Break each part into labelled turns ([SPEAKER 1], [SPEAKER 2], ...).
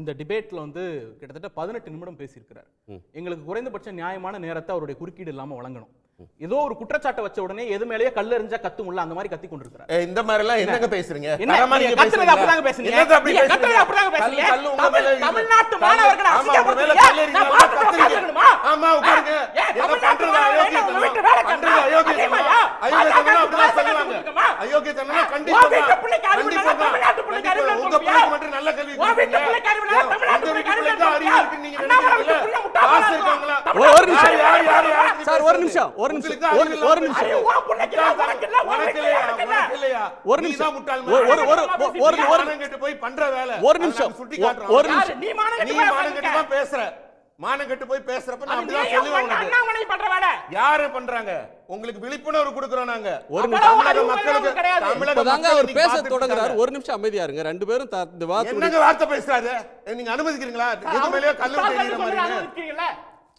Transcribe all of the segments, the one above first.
[SPEAKER 1] இந்த டிபேட்ல வந்து கிட்டத்தட்ட பதினெட்டு நிமிடம் பேசியிருக்கிறார். எங்களுக்கு குறைந்தபட்ச நியாயமான நேரத்தை அவருடைய குறுக்கீடு இல்லாம வழங்கணும். ஏதோ ஒரு குற்றச்சாட்டை வச்ச உடனே எது மேலேயே கல் எறிஞ்சா கத்துமுல்ல அந்த மாதிரி கத்தி கொண்டிருக்கிறார்
[SPEAKER 2] இந்த மாதிரி எல்லாம் என்னங்க பேசுறீங்க
[SPEAKER 1] கத்துறது அப்படிதாங்க பேசுறீங்க. அப்படிதாங்க பேசுறீங்க.
[SPEAKER 2] கல்லு, கல்லு.
[SPEAKER 1] தமிழ்நாட்டு
[SPEAKER 2] கல்லு.
[SPEAKER 1] மாணவர்களை அசிங்கப்படுத்துறீங்க.
[SPEAKER 2] கல்லு? ஆமா, உட்காருங்க. பண்றது அயோக்கியத்தனம். அயோக்கியத்தனம். கண்டிப்பா உங்க? பிள்ளைக்கு மட்டும் நல்ல கல்வி
[SPEAKER 3] ஒரு நிமிஷம். சார், ஒரு? நிமிஷம், ஒரு ஒரு- நிமிஷம். ஒரு ஒரு- ஒரு- ஒரு-. ஒரு-
[SPEAKER 2] போய் பண்ற வேலை.
[SPEAKER 3] ஒரு நிமிஷம். நிமிஷம்.
[SPEAKER 1] நீ மானம் கெட்டு.
[SPEAKER 2] தான் பேசுற. மானம் கெட்டு போய் பேசுறப்ப நான் அப்படிதான் சொல்லுவேன். யாரு பண்றாங்க? உங்களுக்கு விழிப்புணர்வு கொடுக்கறோம் நாங்க.
[SPEAKER 3] ஒரு
[SPEAKER 2] தமிழக மக்களுக்கு. தமிழக மக்கள்
[SPEAKER 3] அவர் பேச தொடங்குறாரு. ஒரு நிமிஷம் அமைதியா இருங்க. ரெண்டு பேரும் இந்த வார்த்தை
[SPEAKER 2] என்னங்க வார்த்தை பேசுறாரு? நீங்க அனுமதிக்கிறீங்களா? எது மேலயோ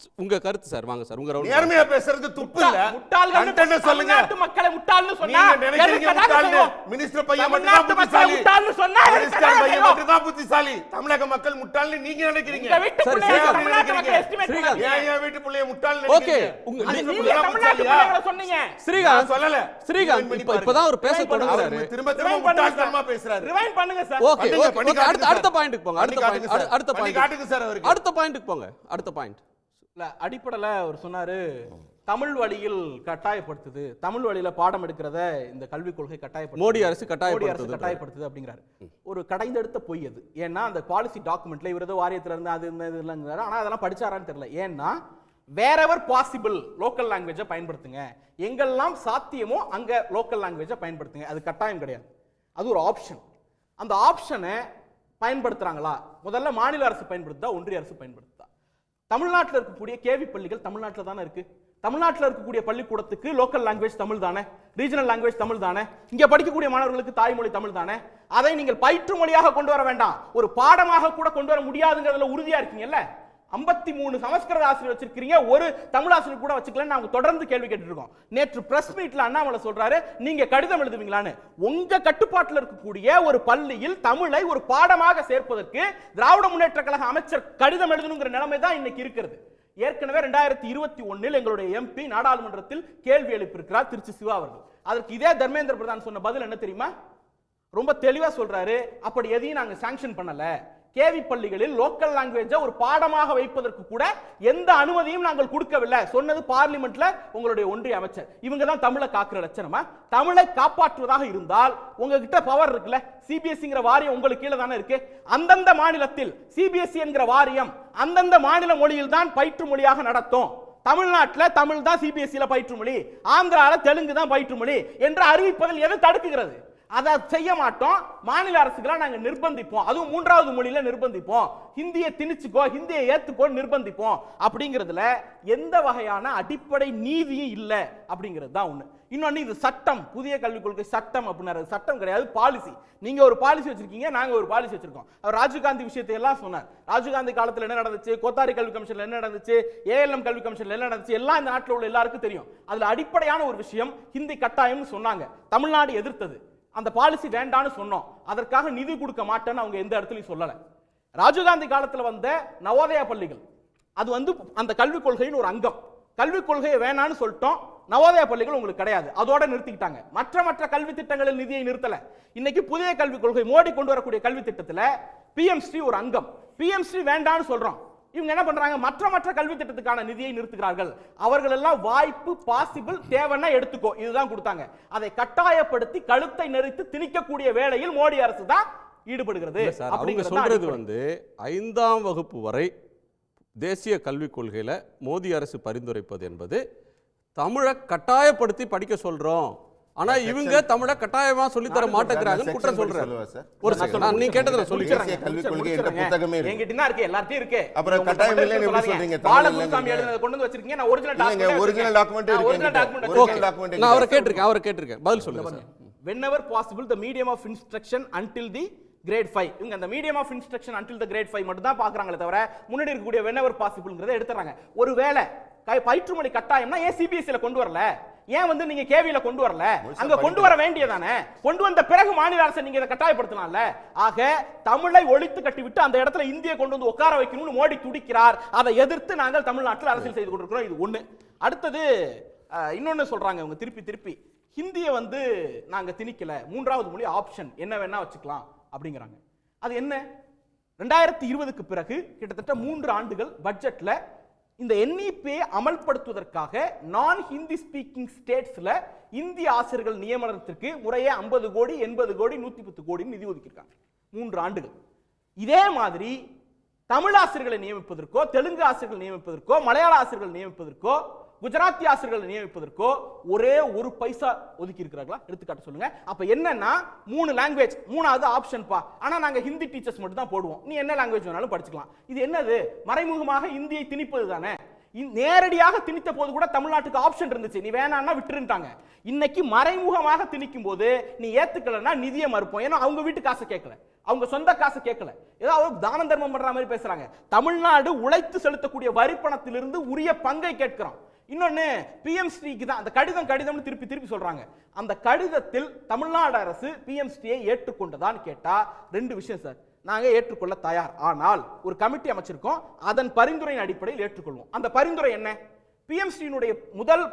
[SPEAKER 1] முட்டாள்கள்?
[SPEAKER 3] உங்க கருத்து சார் வாங்க சார் உங்க ரவுண்ட்
[SPEAKER 2] நேர்மையா பேசுறது துப்பு இல்ல
[SPEAKER 1] முட்டாள்கள்னு
[SPEAKER 2] கண்டென்ட் சொல்லுங்க
[SPEAKER 1] தமிழ்நாட்டு மக்களை முட்டாள்னு சொன்னா
[SPEAKER 2] நீங்க நினைக்கிறீங்க முட்டாள்னு? மினிஸ்டர் பையன் மட்டும் தான் புத்திசாலி
[SPEAKER 1] முட்டாள்னு சொன்னா
[SPEAKER 2] மினிஸ்டர் பையன்? மட்டும் தான் புத்திசாலி தமிழக மக்கள் முட்டாள்னு நீங்க நினைக்கிறீங்க
[SPEAKER 1] உங்க வீட்டு பிள்ளைய தமிழ்நாட்டு. மக்கள்
[SPEAKER 3] ஸ்ரீகாந்த்.
[SPEAKER 1] பண்ணாதீங்க.
[SPEAKER 2] ஏன் என் வீட்டு பிள்ளைய முட்டாள்
[SPEAKER 3] ஓகே உங்க
[SPEAKER 1] தமிழ்நாட்டு? பிள்ளைகளை சொன்னீங்க
[SPEAKER 3] ஸ்ரீகாந்த்
[SPEAKER 2] சொல்லல
[SPEAKER 3] ஸ்ரீகாந்த் இப்ப. இப்பதான் அவர் பேச
[SPEAKER 1] பண்ணுங்க.
[SPEAKER 3] தொடங்குறாரு
[SPEAKER 2] திரும்ப திரும்ப
[SPEAKER 1] பண்ணுங்க
[SPEAKER 2] முட்டாள்தனமா. பேசுறாரு
[SPEAKER 1] Rewind பண்ணுங்க சார்.
[SPEAKER 3] ஓகே
[SPEAKER 2] பண்ணுங்க,
[SPEAKER 3] அடுத்த அடுத்த. பாயிண்ட்க்கு போங்க அடுத்த பாயிண்ட். அடுத்த பாயிண்ட்
[SPEAKER 2] காட்டுங்க சார் அவருக்கு
[SPEAKER 3] அடுத்த பாயிண்ட்க்கு போங்க அடுத்த பாயிண்ட்
[SPEAKER 1] இல்ல அடிப்படையில அவர் சொன்னாரு தமிழ் வழியில் கட்டாயப்படுத்துது. தமிழ் வழியில பாடம் எடுக்கிறத இந்த கல்விக் கொள்கை கட்டாயப்படுத்துது.
[SPEAKER 3] மோடி அரசு
[SPEAKER 1] மோடி அரசு
[SPEAKER 3] கட்டாயப்படுத்துது
[SPEAKER 1] அப்படிங்கிறாரு. ஒரு கடைந்தெடுத்த பொய் அது. ஏன்னா அந்த பாலிசி டாக்குமெண்ட்ல இவர் ஏதோ வாரியத்துல இருந்து அது இல்லைங்கிறாரு ஆனா அதெல்லாம் படிச்சாரான்னு தெரியல. ஏன்னா வேறெவர் பாசிபிள் லோக்கல் லாங்குவேஜை பயன்படுத்துங்க. எங்கெல்லாம் சாத்தியமோ அங்க லோக்கல் லாங்குவேஜை பயன்படுத்துங்க. அது கட்டாயம் கிடையாது. அது ஒரு ஆப்ஷன் அந்த ஆப்ஷனை பயன்படுத்துறாங்களா? முதல்ல மாநில அரசு பயன்படுத்துதா ஒன்றிய அரசு பயன்படுத்துதா? தமிழ்நாட்டில் இருக்கக்கூடிய கேவி பள்ளிகள் தமிழ்நாட்டில் தானே இருக்கு? தமிழ்நாட்டில் இருக்கக்கூடிய பள்ளிக்கூடத்துக்கு லோக்கல் லாங்குவேஜ் தமிழ் தானே? ரீஜனல் லாங்குவேஜ் தமிழ் தானே? இங்கே படிக்கக்கூடிய மாணவர்களுக்கு தாய்மொழி தமிழ் தானே? அதை நீங்கள் பயிற்று மொழியாக கொண்டு வர வேண்டாம். ஒரு பாடமாக கூட கொண்டு வர முடியாதுங்கிறதுல உறுதியாக இருக்கீங்கல்ல? ஐம்பத்தி மூணு சமஸ்கிருத ஆசிரியர் வச்சிருக்கீங்க ஒரு தமிழ் ஆசிரியர் கூட வச்சுக்கலன்னு நாங்க தொடர்ந்து கேள்வி கேட்டுருக்கோம் இருக்கோம். நேற்று பிரஸ் மீட்ல அண்ணாமலை சொல்றாரு நீங்க கடிதம் எழுதுவீங்களான்னு. உங்க கட்டுப்பாட்டில் இருக்கக்கூடிய ஒரு பள்ளியில் தமிழை ஒரு பாடமாக சேர்ப்பதற்கு திராவிட முன்னேற்ற கழக அமைச்சர் கடிதம் எழுதணுங்கிற நிலைமை தான் இன்னைக்கு இருக்கிறது. ஏற்கனவே ரெண்டாயிரத்தி இருபத்தி ஒன்னில் எங்களுடைய எம்பி நாடாளுமன்றத்தில் கேள்வி எழுப்பியிருக்கிறார் திருச்சி சிவா அவர்கள். அதற்கு இதே தர்மேந்திர பிரதான் சொன்ன பதில் என்ன தெரியுமா? ரொம்ப தெளிவா சொல்றாரு. அப்படி எதையும் நாங்க சாங்ஷன் பண்ணல. கேவி பள்ளிகளில் லோக்கல் லாங்குவேஜை ஒரு பாடமாக வைப்பதற்கு கூட எந்த அனுமதியும் நாங்கள் கொடுக்கவில்லை. சொன்னது பார்லிமெண்ட்ல உங்களுடைய ஒன்றிய அமைச்சர். இவங்க தான் தமிழை காக்குற லட்சணமா? தமிழை காப்பாற்றுவதாக இருந்தால் உங்ககிட்ட பவர் இருக்குல்ல? சிபிஎஸ்சிங்கிற வாரியம் உங்களுக்கு கீழே தானே இருக்கு? அந்தந்த மாநிலத்தில் சிபிஎஸ்சி என்கிற வாரியம் அந்தந்த மாநில மொழியில் தான் பயிற்று மொழியாக நடத்தும். தமிழ்நாட்டில் தமிழ் தான் சிபிஎஸ்சியில் பயிற்று மொழி ஆந்திரால தெலுங்கு தான் பயிற்று மொழி என்று அறிவிப்பதில் எது தடுக்குகிறது? அதை செய்ய மாட்டோம். மாநில அரசுகளை நாங்கள் நிர்பந்திப்போம். அதுவும் மூன்றாவது மொழியில் நிர்பந்திப்போம். ஹிந்தியை திணிச்சுக்கோ ஹிந்தியை ஏற்றுக்கோ நிர்பந்திப்போம். அப்படிங்கிறதுல எந்த வகையான அடிப்படை நீதியும் இல்லை அப்படிங்கிறது தான் ஒன்று இன்னொன்று இது சட்டம். புதிய கல்விக் கொள்கை சட்டம் அப்படின்னாரு. சட்டம் கிடையாது பாலிசி நீங்கள் ஒரு பாலிசி வச்சிருக்கீங்க நாங்கள் ஒரு பாலிசி வச்சிருக்கோம். அவர் ராஜீவ்காந்தி விஷயத்தை எல்லாம் சொன்னார். ராஜீவ்காந்தி காலத்தில் என்ன நடந்துச்சு? கோத்தாரி கல்வி கமிஷனில் என்ன நடந்துச்சு? ஏஎல்எம் கல்வி கமிஷனில் என்ன நடந்துச்சு? எல்லாம் இந்த நாட்டில் உள்ள எல்லாருக்கும் தெரியும். அதில் அடிப்படையான ஒரு விஷயம் ஹிந்தி கட்டாயம்னு சொன்னாங்க. தமிழ்நாடு எதிர்த்தது. அந்த பாலிசி வேண்டான்னு சொன்னோம். அதற்காக நிதி கொடுக்க மாட்டேன்னு அவங்க எந்த இடத்துலையும் சொல்லலை. ராஜீவ்காந்தி காலத்தில் வந்த நவோதயா பள்ளிகள் அது வந்து அந்த கல்விக் கொள்கையின் ஒரு அங்கம். கல்விக் கொள்கையை வேணான்னு சொல்லிட்டோம். நவோதயா பள்ளிகள் உங்களுக்கு கிடையாது. அதோட நிறுத்திக்கிட்டாங்க. மற்ற மற்ற கல்வி திட்டங்களில் நிதியை நிறுத்தல. இன்னைக்கு புதிய கல்விக் கொள்கை மோடி கொண்டு வரக்கூடிய கல்வி திட்டத்துல பிஎம்ஸ்ரீ ஒரு அங்கம். பிஎம்ஸ்ரீ வேண்டான்னு சொல்றோம். இவங்க என்ன பண்றாங்க? மற்ற மற்ற கல்வி திட்டத்துக்கான நிதியை நிறுத்துகிறார்கள். அவர்கள் எல்லாம் வாய்ப்பு பாசிபிள் தேவைன்னா எடுத்துக்கோ. இதுதான் கொடுத்தாங்க. அதை கட்டாயப்படுத்தி கழுத்தை நெறித்து திணிக்கக்கூடிய வேளையில் மோடி அரசு தான் ஈடுபடுகிறது.
[SPEAKER 3] அவங்க
[SPEAKER 1] தான்
[SPEAKER 3] சொல்றது. வந்து ஐந்தாம் வகுப்பு வரை தேசிய கல்விக் கொள்கையில மோடி அரசு பரிந்துரைப்பது என்பது தமிழை கட்டாயப்படுத்தி படிக்க சொல்றோம். ஆனா இவங்க தமிழை கட்டாயமா சொல்லித்தர
[SPEAKER 1] நான்
[SPEAKER 3] மாட்டேங்கிறாங்கன்னு குற்றம் சொல்றாரு? ஒரு
[SPEAKER 1] நான்
[SPEAKER 3] நீ
[SPEAKER 1] சொல்றேன்.
[SPEAKER 3] கேட்டதை சொல்லி
[SPEAKER 2] கல்விக் கொள்கை என்ற புத்தகமே இருக்கு.
[SPEAKER 1] என்கிட்ட தான் இருக்கு எல்லார்ட்டையும் இருக்கு
[SPEAKER 2] அப்புறம்
[SPEAKER 1] நீங்க
[SPEAKER 2] கட்டாயம்
[SPEAKER 1] மட்டும்
[SPEAKER 2] இல்லைன்னு எப்படி
[SPEAKER 1] சொல்லாதீங்க.
[SPEAKER 2] சொல்றீங்க? தமிழ்
[SPEAKER 1] பாலகுருசாமி
[SPEAKER 2] இல்லைங்க.
[SPEAKER 1] எழுதுனதை கொண்டு வந்து வச்சிருக்கீங்க நான் ஒரிஜினல்
[SPEAKER 2] இருக்கு
[SPEAKER 1] ஒரிஜினல். டாக்குமெண்ட்
[SPEAKER 3] நான் அவரை
[SPEAKER 2] இருக்கு.
[SPEAKER 3] கேட்டிருக்கேன் அவரை கேட்டிருக்கேன் பதில் சொல்லுங்க sir
[SPEAKER 1] whenever possible the medium of instruction until the grade five இவங்க அந்த medium of instruction until the grade five மட்டும் தான் பாக்குறாங்களே தவிர முன்னாடி இருக்கக்கூடிய whenever possibleங்கிறத எடுத்துறாங்க ஒருவேளை பயிற்றுமொழி கட்டாயம்னா ஏன் சிபிஎஸ்சியில் கொண்டு வரல ஏன் வந்து நீங்க கேவியில கொண்டு வரல? அங்க கொண்டு வர வேண்டியதானே? கொண்டு வந்த பிறகு மாநில அரசை நீங்க இதை கட்டாயப்படுத்தலாம்ல? ஆக தமிழை ஒழித்து கட்டிவிட்டு அந்த இடத்துல இந்தியை கொண்டு வந்து உட்கார வைக்கணும்னு மோடி துடிக்கிறார். அதை எதிர்த்து நாங்கள் தமிழ்நாட்டில் அரசியல் செய்து கொண்டிருக்கிறோம். இது ஒண்ணு. அடுத்தது இன்னொன்னு சொல்றாங்க இவங்க. திருப்பி திருப்பி. ஹிந்தியை வந்து நாங்க திணிக்கல. மூன்றாவது மொழி ஆப்ஷன் என்ன வேணா வச்சுக்கலாம் அப்படிங்கிறாங்க. அது என்ன? ரெண்டாயிரத்தி இருபதுக்கு பிறகு கிட்டத்தட்ட மூன்று ஆண்டுகள் பட்ஜெட்ல இந்த என்இபியை அமல்படுத்துவதற்காக நான் ஹிந்தி ஸ்பீக்கிங் ஸ்டேட்ஸ்ல இந்திய ஆசிரியர்கள் நியமனத்திற்கு முறையே 50 கோடி எண்பது கோடி நூத்தி பத்து கோடி நிதி ஒதுக்கியிருக்காங்க. மூன்று ஆண்டுகள். இதே மாதிரி தமிழ் ஆசிரியர்களை நியமிப்பதற்கோ தெலுங்கு ஆசிரியர்கள் நியமிப்பதற்கோ மலையாள ஆசிரியர்கள் நியமிப்பதற்கோ குஜராத்தி ஆசிரியர்களை நியமிப்பதற்கோ ஒரே ஒரு பைசா ஒதுக்கி இருக்கிறாங்களா எடுத்துக்காட்டு சொல்லுங்க. அப்ப என்னன்னா மூணு லாங்குவேஜ் மூணாவது ஆப்ஷன் பா. ஆனா நாங்க ஹிந்தி டீச்சர்ஸ் மட்டும் தான் போடுவோம். நீ என்ன லாங்குவேஜ் வேணாலும் படிச்சுக்கலாம். இது என்னது? மறைமுகமாக இந்தியை திணிப்பது தானே நேரடியாக திணித்த போது கூட தமிழ்நாட்டுக்கு ஆப்ஷன் இருந்துச்சு. நீ வேணான்னா விட்டுருட்டாங்க இன்னைக்கு மறைமுகமாக திணிக்கும் போது நீ ஏத்துக்கலன்னா நிதியை மறுப்போம். ஏன்னா அவங்க வீட்டு காசை கேட்கல. அவங்க சொந்த காசை கேட்கல. ஏதாவது தான தர்மம் பண்ற மாதிரி பேசுறாங்க. தமிழ்நாடு உழைத்து செலுத்தக்கூடிய வரி பணத்திலிருந்து உரிய பங்கை கேட்கிறோம் இன்னொன்னு பிஎம் ஸ்ரீக்கு தான் அந்த கடிதம் கடிதம்னு திருப்பி திருப்பி சொல்றாங்க. அந்த கடிதத்தில் தமிழ்நாடு அரசு பிஎம் ஸ்ரீயை ஏற்றுக்கொண்டதான்னு கேட்டா ரெண்டு விஷயம் சார். நாங்கள் ஏற்றுக்கொள்ள தயார். ஆனால் ஒரு கமிட்டி அமைச்சிருக்கோம். அதன் பரிந்துரையின் அடிப்படையில் ஏற்றுக்கொள்வோம். அந்த பரிந்துரை என்ன? பிஎம்சியினுடைய முதல்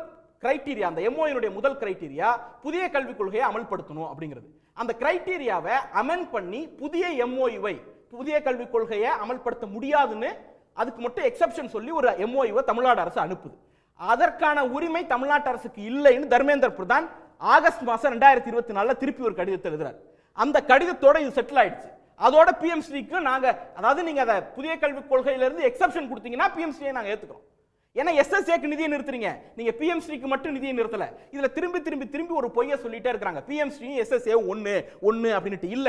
[SPEAKER 1] கிரைட்டீரியா அந்த எம்ஓயினுடைய முதல் கிரைட்டீரியா புதிய கல்விக் கொள்கையை அமல்படுத்தணும் அப்படிங்கிறது. அந்த கிரைட்டீரியாவை அமெண்ட் பண்ணி புதிய எம்ஓயுவை புதிய கல்விக் கொள்கையை அமல்படுத்த முடியாதுன்னு அதுக்கு மட்டும் எக்ஸெப்ஷன் சொல்லி ஒரு எம்ஓயுவை தமிழ்நாடு அரசு அனுப்புது. அதற்கான உரிமை தமிழ்நாட்டு அரசுக்கு இல்லைன்னு தர்மேந்திர பிரதான் ஆகஸ்ட் மாதம் ரெண்டாயிரத்தி இருபத்தி நாலில் திருப்பி ஒரு கடிதத்தை எழுதுறாரு. அந்த கடிதத்தோட இது செட்டில் ஆயிடுச்சு. அதோட பிஎம்சிக்கு நாங்கள் அதாவது நீங்கள் அதை புதிய கல்விக் கொள்கையிலேருந்து எக்ஸப்ஷன் கொடுத்தீங்கன்னா பிஎம்சியை நாங்கள் ஏற்றுக்கிறோம் ஏன்னா எஸ்எஸ்ஏக்கு நிதியை நிறுத்துறீங்க. நீங்க பிஎம்ஸ்ரீக்கு மட்டும் நிதியை நிறுத்தல. இதுல திரும்பி திரும்பி திரும்பி ஒரு பொய்யை சொல்லிட்டே இருக்கிறாங்க. பிஎம்ஸ்ரீ எஸ்எஸ்ஏ ஒன்னு ஒன்னு அப்படின்ட்டு இல்ல.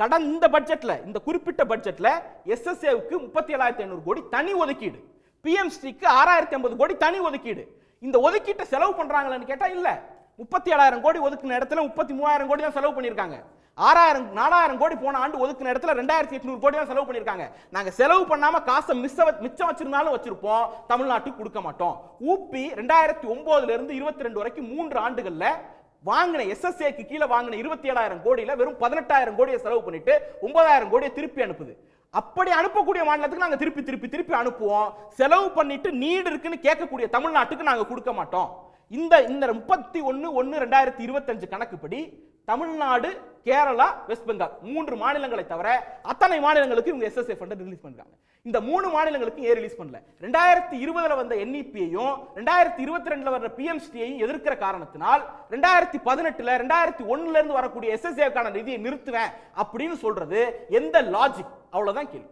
[SPEAKER 1] கடன் இந்த பட்ஜெட்ல இந்த குறிப்பிட்ட பட்ஜெட்ல எஸ்எஸ்ஏவுக்கு முப்பத்தி ஏழாயிரத்தி ஐநூறு கோடி தனி ஒதுக்கீடு. பிஎம்ஸ்டிக்கு ஆறாயிரத்தி ஐம்பது கோடி தனி ஒதுக்கீடு. இந்த ஒதுக்கீட்டை செலவு பண்றாங்களான்னு கேட்டா இல்ல. முப்பத்தி ஏழாயிரம் கோடி ஒதுக்குன இடத்துல முப்பத்தி மூவாயிரம் கோடி தான் செலவு பண்ணியிருக்காங்க. ஆறாயிரம் நாலாயிரம் கோடி போன ஆண்டு ஒதுக்குன இடத்துல ரெண்டாயிரத்தி எட்நூறு கோடி தான் செலவு பண்ணிருக்காங்க நாங்க செலவு பண்ணாம காசை மிஸ் மிச்சம் வச்சிருந்தாலும் வச்சிருப்போம். தமிழ்நாட்டுக்கு கொடுக்க மாட்டோம். ஊபி ரெண்டாயிரத்தி ஒன்பதுல இருந்து இருபத்தி ரெண்டு வரைக்கும் மூன்று ஆண்டுகள்ல வாங்கின எஸ்எஸ்ஏக்கு கீழே வாங்கின இருபத்தி ஏழாயிரம் கோடியில வெறும் பதினெட்டாயிரம் கோடியை செலவு பண்ணிட்டு ஒன்பதாயிரம் கோடியை திருப்பி அனுப்புது. அப்படி அனுப்பக்கூடிய மாநிலத்துக்கு நாங்க திருப்பி திருப்பி திருப்பி அனுப்புவோம். செலவு பண்ணிட்டு நீடு இருக்குன்னு கேட்கக்கூடிய தமிழ்நாட்டுக்கு நாங்க கொடுக்க மாட்டோம். இந்த இந்த முப்பத்தி ஒன்னு ஒன்னு ரெண்டாயிரத்தி இருபத்தஞ்சு கணக்குப்படி தமிழ்நாடு கேரளா வெஸ்ட் பெங்கால் மூன்று மாநிலங்களை தவிர அத்தனை மாநிலங்களுக்கு இவங்க எஸ்எஸ்ஏ ஃபண்ட் ரிலீஸ் பண்றாங்க. இந்த மூணு மாநிலங்களுக்கு ஏன் ரிலீஸ் பண்ணல? ரெண்டாயிரத்தி இருபதுல வந்த என்இபியையும் ரெண்டாயிரத்தி இருபத்தி ரெண்டுல வர்ற பிஎம்ஸ்டியையும் எதிர்க்கிற காரணத்தினால் ரெண்டாயிரத்தி பதினெட்டுல ரெண்டாயிரத்தி ஒன்னுல இருந்து வரக்கூடிய எஸ்எஸ்ஏக்கான நிதியை நிறுத்துவேன் அப்படின்னு சொல்றது எந்த லாஜிக் அவ்வளவுதான் கேள்வி.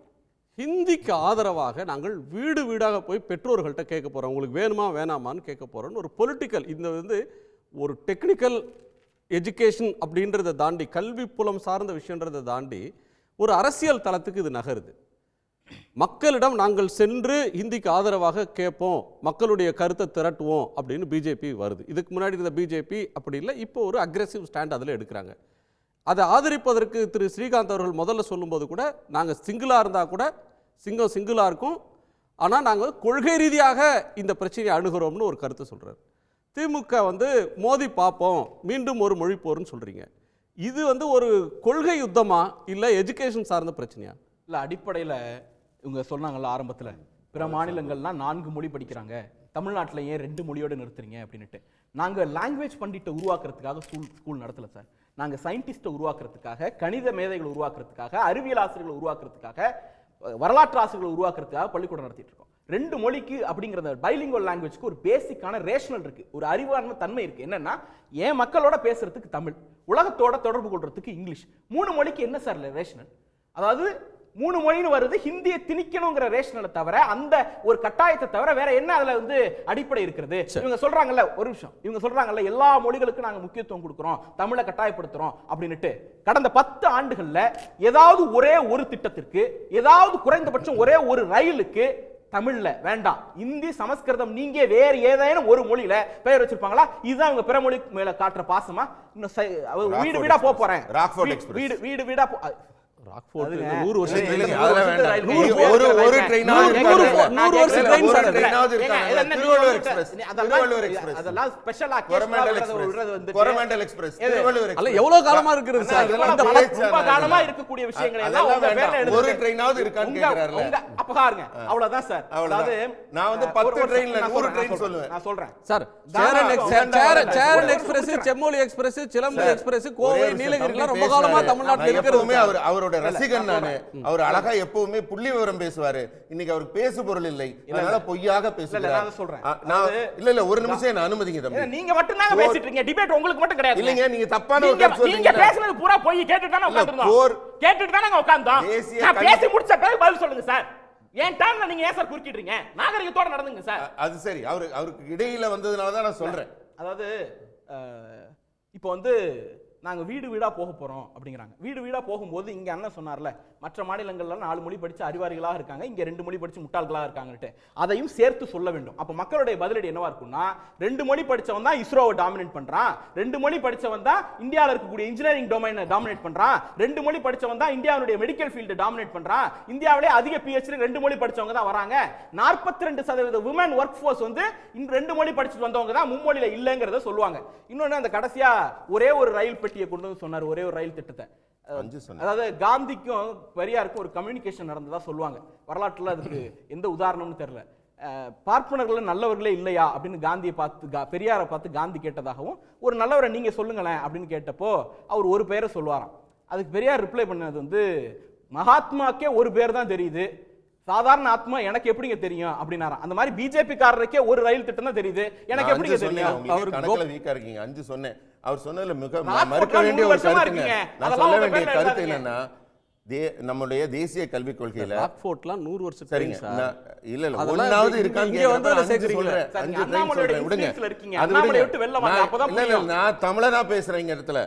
[SPEAKER 3] ஹிந்திக்கு ஆதரவாக நாங்கள் வீடு வீடாக போய் பெற்றோர்கள்ட்ட கேட்க போறோம். உங்களுக்கு வேணுமா வேணாமான்னு கேட்க போகிறோன்னு ஒரு பொலிட்டிக்கல் இந்த வந்து ஒரு டெக்னிக்கல் எஜுகேஷன் அப்படின்றத தாண்டி கல்வி புலம் சார்ந்த விஷயன்றதை தாண்டி ஒரு அரசியல் தளத்துக்கு இது நகருது. மக்களிடம் நாங்கள் சென்று ஹிந்திக்கு ஆதரவாக கேட்போம் மக்களுடைய கருத்தை திரட்டுவோம் அப்படின்னு பிஜேபி வருது. இதுக்கு முன்னாடி இருந்த பிஜேபி அப்படி இல்லை இப்போ ஒரு அக்ரெசிவ் ஸ்டாண்ட் அதில் எடுக்கிறாங்க. அதை ஆதரிப்பதற்கு திரு ஸ்ரீகாந்த் அவர்கள் முதல்ல சொல்லும்போது கூட நாங்கள் சிங்கிளாக இருந்தால் கூட சிங்கம் சிங்கிளாக இருக்கும். ஆனால் நாங்கள் கொள்கை ரீதியாக இந்த பிரச்சனையை அணுகிறோம்னு ஒரு கருத்தை சொல்கிறார் திமுக வந்து மோதி பார்ப்போம் மீண்டும் ஒரு மொழி போர்னு சொல்கிறீங்க இது வந்து ஒரு கொள்கை யுத்தமா? இல்லை எஜுகேஷன் சார்ந்த பிரச்சனையா?
[SPEAKER 1] இல்லை அடிப்படையில் இவங்க சொன்னாங்கல்ல ஆரம்பத்தில் பிற மாநிலங்கள்லாம் நான்கு மொழி படிக்கிறாங்க. தமிழ்நாட்டில் ஏன் ரெண்டு மொழியோடு நிறுத்துறீங்க அப்படின்ட்டு நாங்கள் லாங்குவேஜ் பண்டிட்டை உருவாக்குறதுக்காக ஸ்கூல் ஸ்கூல் நடத்தலை சார். நாங்கள் சயின்டிஸ்ட்டை உருவாக்குறதுக்காக கணித மேதைகளை உருவாக்குறதுக்காக அறிவியல் ஆசிரியர்களை உருவாக்குறதுக்காக வரலாற்று ஆசிரியர்களை உருவாக்குறதுக்காக பள்ளிக்கூடம் நடத்திட்டு இருக்கோம். ரெண்டு மொழிக்கு அப்படிங்கிற பைலிங்குவல் லாங்குவேஜ்க்கு ஒரு பேசிக்கான ரேஷனல் இருக்கு. ஒரு அறிவார்ந்த தன்மை இருக்கு. என்னன்னா என் மக்களோட பேசுறதுக்கு தமிழ் உலகத்தோட தொடர்பு கொள்றதுக்கு இங்கிலீஷ். மூணு மொழிக்கு என்ன சார் ரேஷனல் அதாவது மூணு மொழின்னு வருது ஹிந்தியை திணிக்கணுங்கிற ரேஷனலை தவிர அந்த ஒரு கட்டாயத்தை தவிர வேற என்ன அதுல வந்து அடிப்படை இருக்கிறது? இவங்க சொல்றாங்கல்ல ஒரு விஷயம் இவங்க சொல்றாங்கல்ல எல்லா மொழிகளுக்கும் நாங்க முக்கியத்துவம் கொடுக்கிறோம் தமிழை கட்டாயப்படுத்துறோம் அப்படின்னுட்டு கடந்த பத்து ஆண்டுகள்ல ஏதாவது ஒரே ஒரு திட்டத்திற்கு ஏதாவது குறைந்தபட்சம் ஒரே ஒரு ரயிலுக்கு தமிழ்ல வேண்டாம். இந்தி சமஸ்கிருதம் நீங்க வேற ஏதேனும் ஒரு மொழியில பெயர் வச்சிருப்பாங்களா? இதுதான் இவங்க பிற மொழி மேல காட்டுற பாசமா? இன்னும் வீடு வீடா போக போறேன். வீடு வீடு வீடா
[SPEAKER 3] எவ்வளவு காலமா இருக்கிறது
[SPEAKER 1] காலமா இருக்கக்கூடிய விஷயங்களை
[SPEAKER 2] ஒரு. ட்ரெயினாவது இருக்கான்னு
[SPEAKER 1] அப்ப பாருங்க. அவ்வளவுதான் சார். அதாவது
[SPEAKER 2] நான் வந்து
[SPEAKER 1] அஹ்,
[SPEAKER 2] பத்து
[SPEAKER 1] ஒரு- ஒரு
[SPEAKER 2] ட்ரெயின்ல
[SPEAKER 1] நான்
[SPEAKER 2] நூறு
[SPEAKER 1] சொல்றேன்,
[SPEAKER 2] ட்ரெயின்
[SPEAKER 1] நான்
[SPEAKER 2] சொல்லுவேன்.
[SPEAKER 1] நான் சொல்றேன்.
[SPEAKER 3] Sir Cheran Express. Semmozhi Express Silambu Express Kovai நீலகிரிலாம் ரொம்ப காலமா. தமிழ்நாட்டுல.
[SPEAKER 2] அவர் அவரோட ரசிகன்
[SPEAKER 1] நான்
[SPEAKER 2] நானு அவர் அழகா எப்பவுமே புள்ளி விவரம் பேசுவாரு. இன்னைக்கு அவருக்கு பேசு பொருள் இல்லை. அதனால பொய்யாக
[SPEAKER 1] நான் சொல்றேன்.
[SPEAKER 2] நான் இல்ல இல்ல ஒரு நிமிஷம் என்ன அனுமதிங்க தம்பி.
[SPEAKER 1] நீங்க மட்டும் தாங்க பேசிட்டு இருக்கீங்க. டிபேட் உங்களுக்கு மட்டும் கிடையாது.
[SPEAKER 2] இல்லைங்க நீங்க தப்பான ஒரு கருத்து
[SPEAKER 1] நீங்க பேசுனது பூரா போய். கேட்டுட்டு தானே
[SPEAKER 2] இல்ல,
[SPEAKER 1] உட்கார்ந்திருந்தோம்.
[SPEAKER 2] போர்-
[SPEAKER 1] கேட்டுட்டு தானே உட்கார்ந்தோம். நான் பேசி முடிச்ச பிறகு பதில் சொல்லுங்க சார். என் டர்ன்ல நீங்க ஏன் சார் குறுக்கிடுறீங்க? நாகரிகத்தோட நடந்துங்க சார்.
[SPEAKER 2] அது சரி. அவரு அவருக்கு இடையில வந்ததுனால தான் நான் சொல்றேன்.
[SPEAKER 1] அதாவது இப்போ வந்து நாங்க வீடு வீடா போக போறோம் அப்படிங்கிறாங்க. வீடு வீடா போகும்போது இங்க அண்ணன் சொன்னார்ல மற்ற மாநிலங்கள்லாம் நாலு மொழி படிச்ச அறிவாளிகளாக இருக்காங்க இங்க ரெண்டு மொழி படிச்சு முட்டாள்களாக இருக்காங்கன்ட்டு அதையும் சேர்த்து சொல்ல வேண்டும். அப்ப மக்களுடைய பதிலடி என்னவா இருக்கும்னா ரெண்டு மொழி படித்தவன் தான் இஸ்ரோவை டாமினேட் பண்றான் ரெண்டு மொழி படித்தவன் தான் இந்தியாவில் இருக்கக்கூடிய இன்ஜினியரிங் டொமைனை டாமினேட் பண்றான் ரெண்டு மொழி படித்தவன் தான் இந்தியாவுடைய மெடிக்கல் ஃபீல்டு டாமினேட் பண்றான் இந்தியாவிலே அதிக பிஹெச்டி ரெண்டு மொழி படிச்சவங்க தான் வராங்க. நாற்பத்தி ரெண்டு சதவீத உமன் ஒர்க் ஃபோர்ஸ் வந்து இந்த ரெண்டு மொழி படிச்சுட்டு வந்தவங்க தான் மும்மொழியில இல்லைங்கிறத சொல்லுவாங்க. இன்னொன்று அந்த கடைசியா ஒரே ஒரு ரயில் பெட்டியை கொண்டு வந்து சொன்னார் ஒரே ஒரு ரயில் திட்டத்தை. அதாவது காந்திக்கும் பெரியாருக்கும் ஒரு கம்யூனிகேஷன் நடந்ததா சொல்லுவாங்க. வரலாற்றுல அதுக்கு எந்த உதாரணம்னு தெரியல. பார்ப்பனர்கள் நல்லவர்களே இல்லையா அப்படின்னு காந்தியை பார்த்து பெரியாரை பார்த்து காந்தி கேட்டதாகவும் ஒரு நல்லவரை நீங்க சொல்லுங்களேன் அப்படின்னு கேட்டப்போ அவர் ஒரு பேரை சொல்லுவாராம். அதுக்கு பெரியார் ரிப்ளை பண்ணது வந்து மகாத்மாக்கே ஒரு பேர் தான் தெரியுது. சாதாரண ஆத்மா எனக்கு எப்படிங்க தெரியும்? அப்படின்னாராம். அந்த மாதிரி பிஜேபி காரருக்கே ஒரு ரயில் திட்டம் தான் தெரியுது. எனக்கு எப்படிங்க
[SPEAKER 2] சொன்னேன்,
[SPEAKER 1] தெரியும்?
[SPEAKER 3] அவருக்கு
[SPEAKER 2] வீக்கா இருக்கீங்க. அஞ்சு சொன்னேன். அவர் சொன்னதுல மிக மறுக்க வேண்டிய ஒரு கருத்துங்க
[SPEAKER 1] இருக்கீங்க.
[SPEAKER 2] நான் சொல்ல வேண்டிய கருத்து. என்னன்னா தே நம்மளுடைய தேசிய கல்விக் கொள்கையில
[SPEAKER 3] ராக்ஃபோர்ட்லாம் நூறு வருஷம்
[SPEAKER 2] சரிங்க இல்ல இல்ல ஒன்னாவது
[SPEAKER 3] வந்து அதை
[SPEAKER 2] அஞ்சு? சொல்றேன். அஞ்சு. விடுங்க.
[SPEAKER 1] இருக்கீங்க.
[SPEAKER 2] அது.
[SPEAKER 1] விட்டு வெளில வாங்க,
[SPEAKER 2] நான்
[SPEAKER 1] அப்பதான்
[SPEAKER 2] இல்ல, இல்ல. நான் தமிழை தான் பேசுறேன் இந்த இடத்துல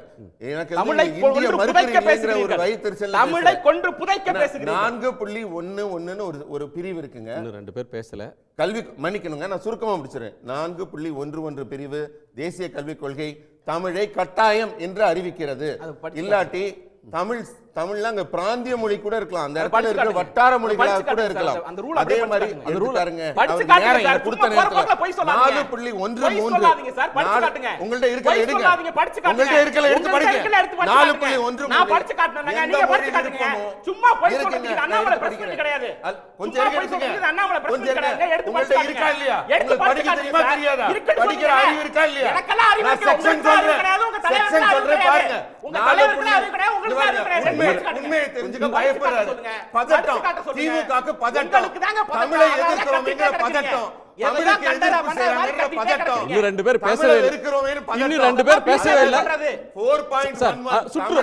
[SPEAKER 2] எனக்கு
[SPEAKER 1] தமிழை
[SPEAKER 2] இந்திய மறுக்கிறீங்களேங்கிற ஒரு வயிற்றுச்சல்ல
[SPEAKER 1] தமிழை. கொன்று புதைக்க
[SPEAKER 2] நான்
[SPEAKER 1] பேசுகிறீர்கள்
[SPEAKER 2] நான்கு புள்ளி ஒண்ணு ஒண்ணுன்னு ஒரு ஒரு பிரிவு இருக்குங்க
[SPEAKER 3] ரெண்டு பேர் பேசல
[SPEAKER 2] கல்வி மன்னிக்கணுங்க நான் சுருக்கமா முடிச்சிடுறேன் நான்கு புள்ளி ஒன்று ஒன்று பிரிவு தேசிய கல்விக் கொள்கை தமிழை கட்டாயம் என்று அறிவிக்கிறது. இல்லாட்டி தமிழ் தமிழ்ல அங்க பிராந்திய மொழி கூட இருக்கலாம் அந்த இடத்துல இருக்கிற. வட்டார மொழிகளா கூட இருக்கலாம்.
[SPEAKER 1] அந்த rule
[SPEAKER 2] அதே மாதிரி
[SPEAKER 1] படிச்சு
[SPEAKER 2] அவர்
[SPEAKER 1] காட்டுங்க
[SPEAKER 2] நேரம் கொடுத்த நேரத்துல. நாலு புள்ளி ஒன்று மூன்று. உங்கள்ட்ட இருக்கிற
[SPEAKER 1] பொய்
[SPEAKER 2] எடுங்க. உங்கள்ட்ட இருக்கிற எடுத்து படிங்க நாலு. புள்ளி ஒன்று
[SPEAKER 1] நான். படிச்சு காட்டுனேங்க, நீங்க படிச்சு காட்டுங்க. சும்மா பொய். சொல்றதுக்கு அண்ணாமலை meet கிடையாது.
[SPEAKER 2] கொஞ்சம்.
[SPEAKER 1] சொல்றதுக்கு அண்ணாமலை meet கிடையாது. எடுத்து படிச்சு
[SPEAKER 2] இருக்கா இல்லையா?
[SPEAKER 1] எடுத்து
[SPEAKER 2] படிக்க தெரியுமா. தெரியாதா? படிக்கிற
[SPEAKER 1] சொல்லுங்க.
[SPEAKER 2] அறிவு இருக்கா இல்லையா?
[SPEAKER 1] எனக்கெல்லாம் அறிவு
[SPEAKER 2] சொல்றேன்.
[SPEAKER 1] கிடையாது.
[SPEAKER 2] section
[SPEAKER 1] தலைவருக்கு அறிவு
[SPEAKER 2] சொல்றேன். பாருங்க.
[SPEAKER 1] உங்க தலைவருக்கு அறிவு கிடையாது. உங்களுக்கு அறிவு கிடையாது.
[SPEAKER 2] உண்மையை தெரிஞ்சுக்க பயப்படுறாரு. பதட்டம். திமுகவுக்கு பதட்டம். தமிழை
[SPEAKER 1] கத்திட்டே
[SPEAKER 2] பதட்டம்.
[SPEAKER 3] இன்னும் ரெண்டு பேர் பேசவே இன்னும். ரெண்டு பேர் பேசவே இல்லை
[SPEAKER 1] பண்றது.
[SPEAKER 2] 4.11
[SPEAKER 3] சார், அ, சுற்று-.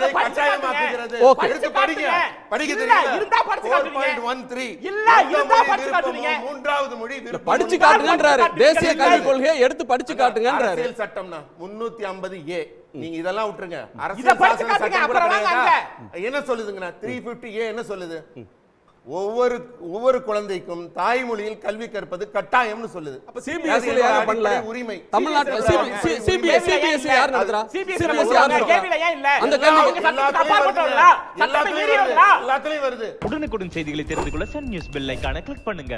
[SPEAKER 3] ஓகே.
[SPEAKER 2] எடுத்து படிங்க. படிக்க
[SPEAKER 1] இல்ல,
[SPEAKER 2] தெரியுமா?
[SPEAKER 1] இருந்தா படிச்சு காட்டுவீங்க.
[SPEAKER 2] 4.13.
[SPEAKER 1] இல்ல,
[SPEAKER 2] எந்த
[SPEAKER 1] இருந்தா
[SPEAKER 2] மொழி
[SPEAKER 1] படிச்சு
[SPEAKER 2] விருப்பமோ,
[SPEAKER 1] காட்டுவீங்க.
[SPEAKER 2] மூன்றாவது மொழி
[SPEAKER 3] படிச்சு. காட்டுங்கன்றாரு
[SPEAKER 1] காட்டுங்க.
[SPEAKER 3] தேசிய கல்விக் கொள்கையை எடுத்து படிச்சு காட்டுங்கன்றாரு
[SPEAKER 2] அரசியல் சட்டம்னா முன்னூத்தி ஐம்பது ஏ நீங்க இதெல்லாம் விட்டுருங்க
[SPEAKER 1] இத
[SPEAKER 2] அரசியல் சாசன சட்டம்? என்ன சொல்லுதுங்கண்ணா த்ரீ பிப்டி ஏ என்ன சொல்லுது ஒவ்வொரு ஒவ்வொரு குழந்தைக்கும் தாய்மொழியில் கல்வி கற்பது கட்டாயம்னு சொல்லுது.
[SPEAKER 3] சிபிஎஸ்சி
[SPEAKER 2] அது
[SPEAKER 3] யாரும் பண்ணல?
[SPEAKER 2] உரிமை?
[SPEAKER 3] தமிழ்நாட்டுல
[SPEAKER 2] CBSE
[SPEAKER 3] சிபிஎஸ்சி சிபிஎஸ்சி யார் நடத்துறா? சிபிஎஸ்சி யார்
[SPEAKER 1] ஏன் இல்ல?
[SPEAKER 3] அந்த கேள்வி-?
[SPEAKER 2] எல்லாத்துலயும் வருது.
[SPEAKER 4] உடனுக்குடன் செய்திகளை தெரிந்து கொள்ள சன் நியூஸ் பெல் ஐகானை கிளிக் பண்ணுங்க.